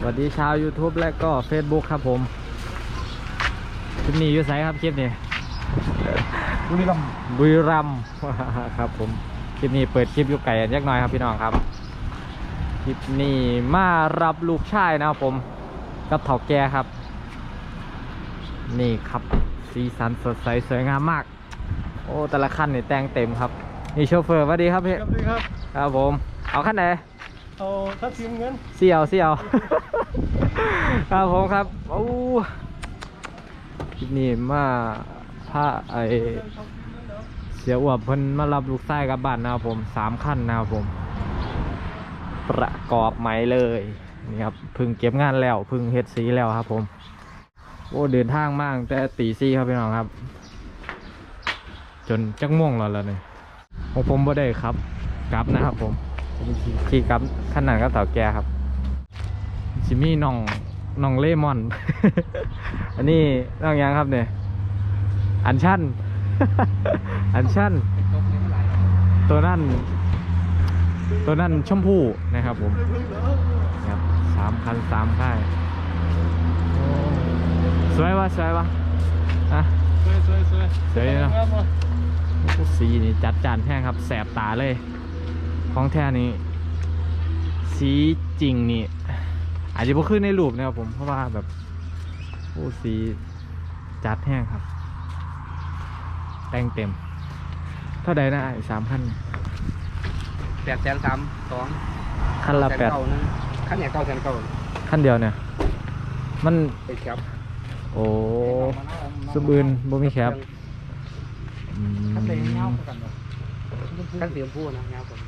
สวัสดีชาว YouTube และก็ Facebook ครับผม คลิปนี้อยู่ไสครับคลิปนี้บุรีรัมย์บุรีรัมย์ ครับผม คลิปนี้เปิดคลิปอยู่ไก่ยักหน่อยครับพี่น้องครับ คลิปนี้มารับลูกชายนะครับผมกับเถาแก่ครับ นี่ครับสีสันสดใสสวยงามมาก โอ้แต่ละขั้นนี่แต่งเต็มครับ นี่โชเฟอร์สวัสดีครับพี่ครับดีครับ ครับผม เอาขั้นไหน เอาถ้าทีมเงินเสี่ยวเสี่ยวครับผมครับโอ้คลิปนี้มาพาไอเสียอวบเพิ่นมารับลูกชายกลับบ้านนะครับผมสามขั้นนะครับผม ประกอบไหมเลยนี่ครับเพึ่งเก็บงานแล้วเพึ่งเฮ็ดสีแล้วครับ ผมโอ้เดินทางมากแต่ตีซี่ครับพี่น้องครับ จนจักม่วงแล้วล่ะเนี่ยของผมบ่ได้ครับ กลับนะครับผม ขี่กลับขนาดกับเต่าแกครับจิมี่น้องน้องเลมอน อันนี้น้องหยังครับเนี่ย อันชั่น อันชั่น ตัวนั่น ตัวนั่นชมพู่นะครับผมครับสามคันสามค่ายโอ้สวยวะสวยวะอะสวยสวยสวยสวยเนอะงามว่สีนี่จัดจานแห้งครับ แสบตาเลย ของแท้นี่สีจริงนี่อาจจะบ่ขึ้นในรูปนะครับผมเพราะว่าแบบโอ้สีจัดแห้งครับ แต่งเต็ม เท่าใดนะไอ้สามพันแปดแสนสามสองคันละแปดเก้านะขั้นเนี่ยเก้าแสนเก้าขั้นเดียวเนี่ย มันไปแคปโอ้สมบูรณ์บ่มีแคปอืมขั้นเดียวเงากันเหรอขั้นสีชมพูนะเงากัน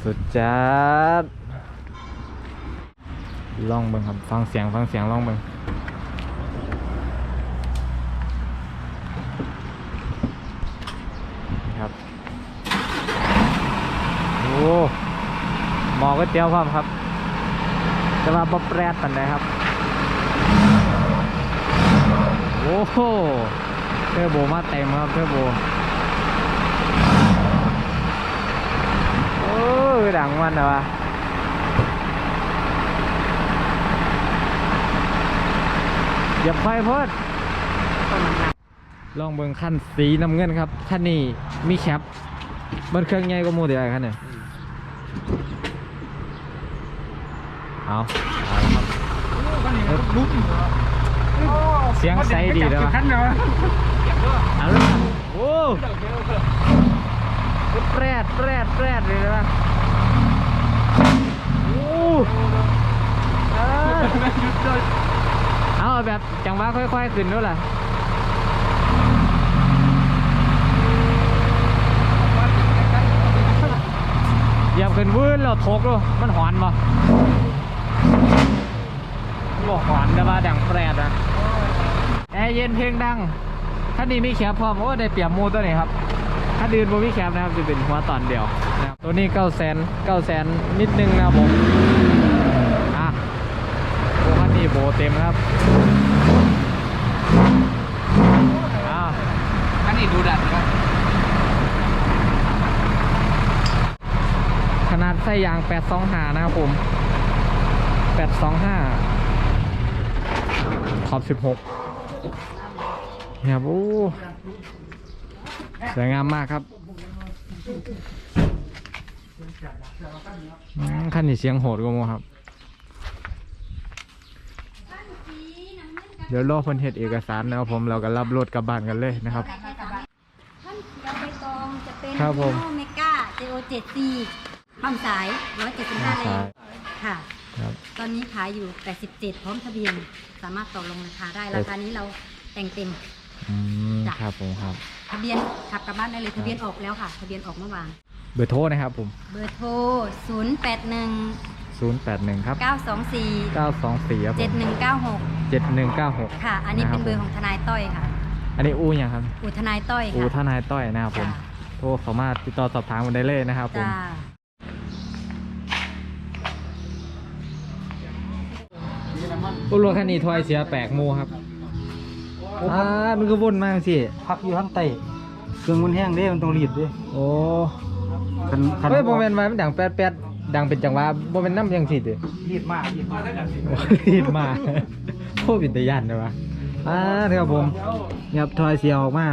สุดจัดลองเบิ่งครับ ฟังเสียงฟังเสียงลองเบิ่งนะครับ โอ้หมอก๋วยเตี๋ยวพร้อมครับจะมาบ๊อบแรดปันไดครับ โอ้โหเทอร์โบมาเต็มครับเทอร์โบ โอ้ยดังมันเหรอวะอย่าไฟเพิ่นลองเบิ่งขั้นสีน้ำเงินครับขั้นนี้มีแคปมันเครื่องใหญ่กว่ามูเดียวกันเนี่ยเอาเอาครับเสียงใสดีเลยวะเดียวเละครับโอ้ แปรดแปรดแปรดเลยนะโอ้เออเอาแบบจังหวะค่อยๆ ขึ้นด้วยล่ะเหยียบขึ้นวื้นแล้วทกด้วยมันหอนบ่บอกหอนแต่ว่าดังแปรดอะแอร์เย็นเพลงดังถ้านี้มีแคปพร้อมโอ้ได้เปรียบมูตัวนี้ครับ ถ้าดืนบ่มีแคปนะครับจะเป็นหัวตอนเดียวนะครับตัวนี้เก้าแสนเก้าแสนนิดนึงนะครับผมอะโอ้คันนี้โบเต็มครับอ้าวขั้นนี้ดูดัดนะครับขนาดไส้ยาง825นะครับผม825ขอบ16เนี่ยครับโอ้ สวยงามมากครับอืมคันนี้เสียงโหดกว่าโมครับ เดี๋ยวรอเพิ่นเฮ็ดเอกสารนะครับผมเราก็รับรถกลับบ้านกันเลยนะครับท่านเขียวใบตองจะเป็นครับผมโอเมก้า JO7C ปั๊มสาย175แรงค่ะครับตอนนี้ขายอยู่ 87 พร้อมทะเบียน สามารถต่อรองราคาได้ ราคานี้เราแต่งเต็ม อืมจ้ะ ครับผมครับ ทะเบียนขับกลับบ้านได้เลยทะเบียนออกแล้วค่ะ ทะเบียนออกเมื่อวานเบอร์โทรนะครับผม เบอร์โทร 081 081 ครับ 924 924 ครับผม7196 7196 ค่ะ อันนี้เป็นเบอร์คของทนายต้อยค่ะ อันนี้อู้ยังครับอูทนายต้อยอู้ค่ะ ทนายต้อยนะครับผม จ้ะ โทรสามารถติดต่อสอบถามกันได้เลยนะครับผม จ้าอู้รถคันนี้ถอยเสียแปลกหมูครับ อ่ามันก็วนมากสิพักอยู่ข้างใต้เครื่องมันแห้งเด้มันต้องรีดเด้โอ้คันคันเฮ้ยโมเมนต์ไว้มันดังแป๊ดแป๊ดดังเป็นจังหวะบ่เป็นน้ำยังสิเด้รีบมากรีบมากรีบมาโควิดตยันเลยวะอ่าครับผมนี่ครับทอยเสียออกมา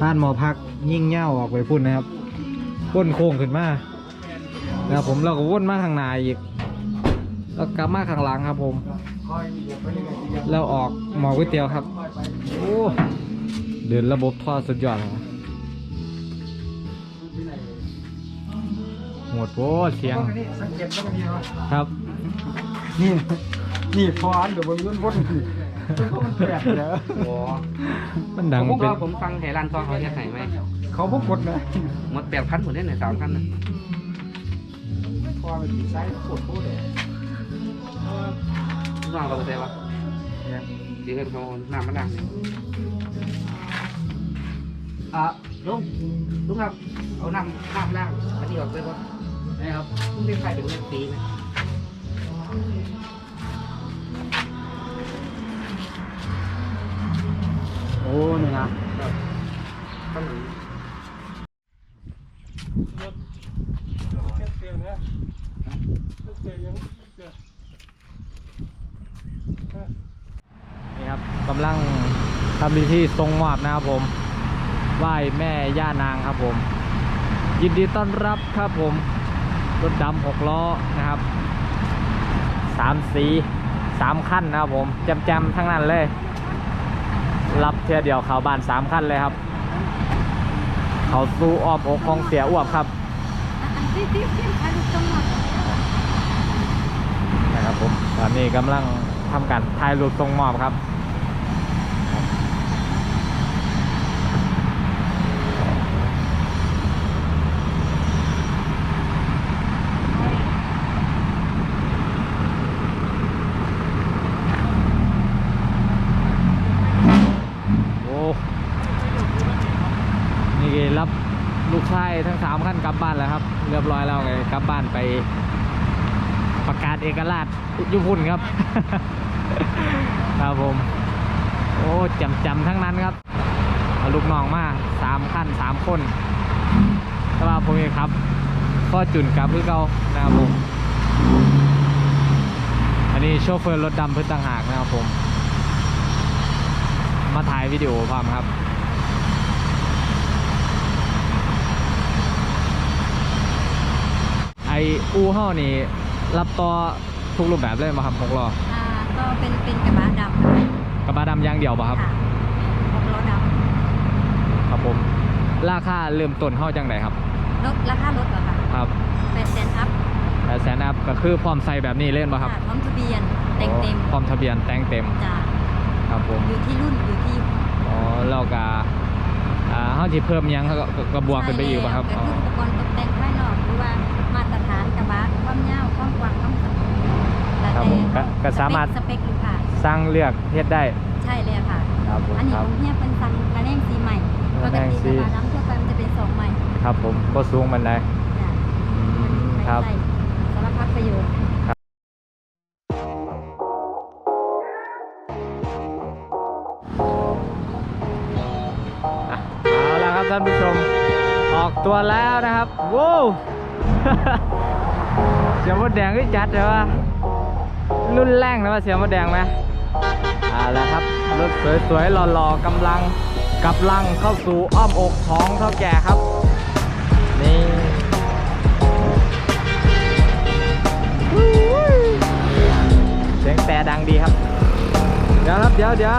ผ่านหมอพักยิ่งเง่าออกไปพุ่นนะครับก้นโค้งขึ้นมานะครับผมเราก็วนมาข้างหน้าอีก แล้วกลับมาข้างหลังครับผม แล้วออกหมอก๋วยเตี๋ยวครับ โอ้เดินระบบท่อสุดยอดเลยหมดโว้เสียงสังเกตต้องมีวะครับ นี่นี่พออันเดี๋ยวบนรุ่นวนมันแปลกเด้อโอ้มันดังผมเป็นว่าผมฟังไทยรันทองเขาจะไหนไหมเขาพวกกดนะหมดแปดพันหมดเลยเนี่ยสามพันนะพอไปตีไซส์ปวดโคตรเลย น้องเราไปใช่ปะเนี่ยดีเกินเขาหน้ามันดังเนี่ยอะลุงลุงครับ เอาน้ำน้ำล่างอันนี้ออกไปก่อนนะครับลุงเป็นใครเป็นเรื่องตีไหมโอ้นี่นะข้างหลังนี่ครับ กำลังทำพิธีทรงมอบนะครับผมไหว้แม่ย่านางครับผม ยินดีต้อนรับครับผมรถดำหกล้อนะครับสามสีสามขั้นนะครับผมแจมๆทั้งนั้นเลย รับเทียเดียวเขาบานสามขั้นเลยครับ เขาสู้อ้อมอกของเสียอ้วบครับนี่ครรู้จังหวัดนะครับผมตอนนี้กำลังทำการถ่ายรูปทรงมอบครับ โอ้ นี่รับลูกชายทั้งสามขั้นกลับบ้านแล้วครับ เรียบร้อยแล้วไงกลับบ้านไป ประกาศเอกราชยุพุนครับ ครับผม โอ้จำจำทั้งนั้นครับลูกน้องมาสามขั้นสามคนแต่ว่าผมเองครับก็จุนกลับเพื่อเก่านะครับผมอันนี้โชเฟอร์รถดำเพื่อต่างหากนะครับผม มาถ่ายวิดีโอพร้อมครับ ไออูเฮานี่รับต่อทุกรูปแบบเลยมาครับหกล้ออ่าก็เป็นเป็นกระบะดำค่ะกระบะดำอย่างเดียวป่ะครับ ค่ะหกล้อดครับผม ราคาเริ่มต้นเฮาจังไดครับำรถราคารถเหรอคะครับแปดแสนอัพแต่แสนอัพก็คือพร้อมใส่แบบนี้เล่นป่ะครับค่ะพร้อมทะเบียนแต่งเต็มพร้อมทะเบียนแต่งเต็มจ้าครับผม อยู่ที่รุ่นอยู่ที่อ๋อแล้วก็อ่าเฮาสิเพิ่มหยังก็ก็ก็บวกขึ้นไปอีกป่ะครับใช่อ๋อแล้วก็คืออุปกรณ์ตกแต่งภายนอกหรือว่า ความยาวความกว้างความสูงแล้วครับแต่ผมก็ก็สามารถ สเปคลูกค้าสร้างเลือกเฮ็ดได้ใช่เลยค่ะ ครับผมอันนี้ครัขบองเฮียเป็นซังกระแนงสีใหม่ปกระกแนงติสี กระบะน้ำทั่วไปมันจะเป็นสองใหม่ครับผมบ่สูงบันไดจ้ะอืมครับ ใส่สารพัดประโยชน์อะเอาละครับท่านผู้ชม ออกตัวแล้วนะครับว้าว เสียงมดแดงก็จัดเลยวะรุ่นแรงนะว่าเสียงมดแดงไหมเอาละครับรถสวยๆหล่อๆกำลังกำลังเข้าสู่อ้อมอกของเท่าแก่ครับ นี่เสียงแต่ดังดีครับ เดี๋ยวครับเดี๋ยวเดี๋ยว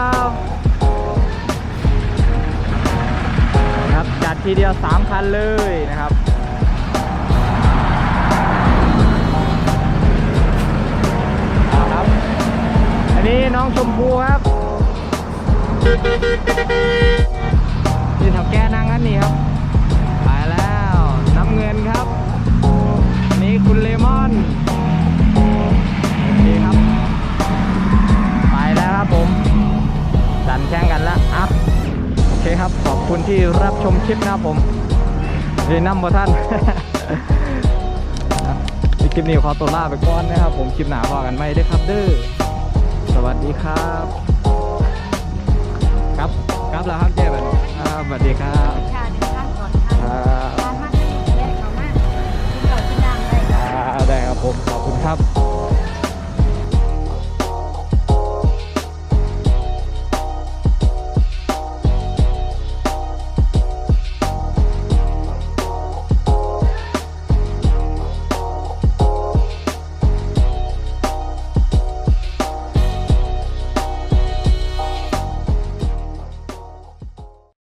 ครับจัดทีเดียว 3 คันเลยนะครับ นนี้น้องชมพูครับนี่แถวแก้นั่งกันนี่ครับไปแล้วน้ำเงินครับ นี่คุณเลมอนโอเครับ ไปแล้วครับผม ดันแข่งกันแล้วอะโอเคครับขอบคุณที่รับชมคลิปนะครับผมเรีนนำบ่ท่านคลิปนี้ขอตัวลาไปก่อนนะครับผมคลิปหนาพอกันไหมเด้ครับเด้อ สวัสดีครับ ครับครับแล้วครับเจ๊บันครับสวัสดีครับชาเดินทางก่อนคค่ะรับทานมากที่แรกเขามากกินก่อนกินดังได้อ่าได้ได้ครับผมขอบคุณครับ